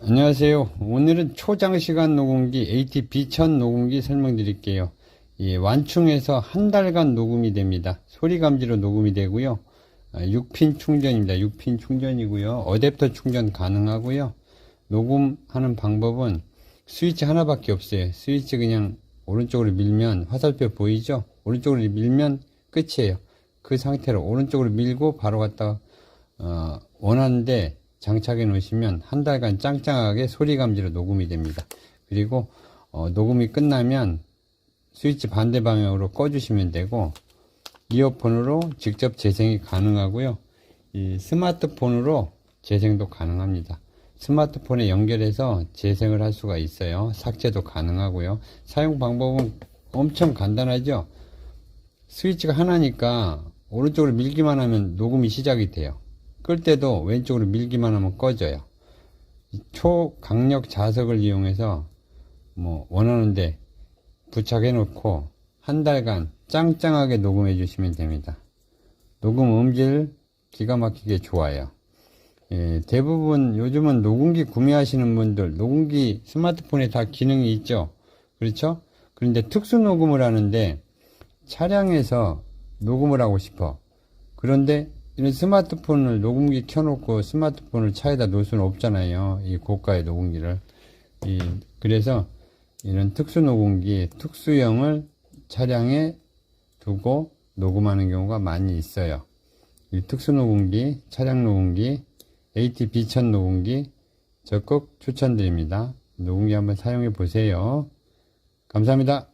안녕하세요. 오늘은 초장시간 녹음기 AT-B1000 녹음기 설명드릴게요. 이 완충해서 한 달간 녹음이 됩니다. 소리 감지로 녹음이 되고요. 6핀 충전입니다. 6핀 충전이고요. 어댑터 충전 가능하고요. 녹음하는 방법은 스위치 하나밖에 없어요. 스위치 그냥 오른쪽으로 밀면 화살표 보이죠? 오른쪽으로 밀면 끝이에요. 그 상태로 오른쪽으로 밀고 바로 갖다 어, 원하는데 장착해 놓으시면 한 달간 짱짱하게 소리 감지로 녹음이 됩니다. 그리고 어, 녹음이 끝나면 스위치 반대 방향으로 꺼주시면 되고 이어폰으로 직접 재생이 가능하고요. 이 스마트폰으로 재생도 가능합니다. 스마트폰에 연결해서 재생을 할 수가 있어요. 삭제도 가능하고요. 사용 방법은 엄청 간단하죠. 스위치가 하나니까 오른쪽으로 밀기만 하면 녹음이 시작이 돼요. 끌 때도 왼쪽으로 밀기만 하면 꺼져요. 이 초강력 자석을 이용해서 뭐 원하는데 부착해 놓고 한 달간 짱짱하게 녹음해 주시면 됩니다. 녹음 음질 기가 막히게 좋아요. 예, 대부분 요즘은 녹음기 구매하시는 분들 녹음기 스마트폰에 다 기능이 있죠. 그렇죠? 그런데 특수 녹음을 하는데 차량에서 녹음을 하고 싶어. 그런데 이런 스마트폰을 녹음기 켜놓고 스마트폰을 차에다 놓을 수는 없잖아요. 이 고가의 녹음기를. 이, 그래서 이런 특수 녹음기, 특수형을 차량에 두고 녹음하는 경우가 많이 있어요. 이 특수 녹음기, 차량 녹음기, AT-B1000 녹음기 적극 추천드립니다. 녹음기 한번 사용해 보세요. 감사합니다.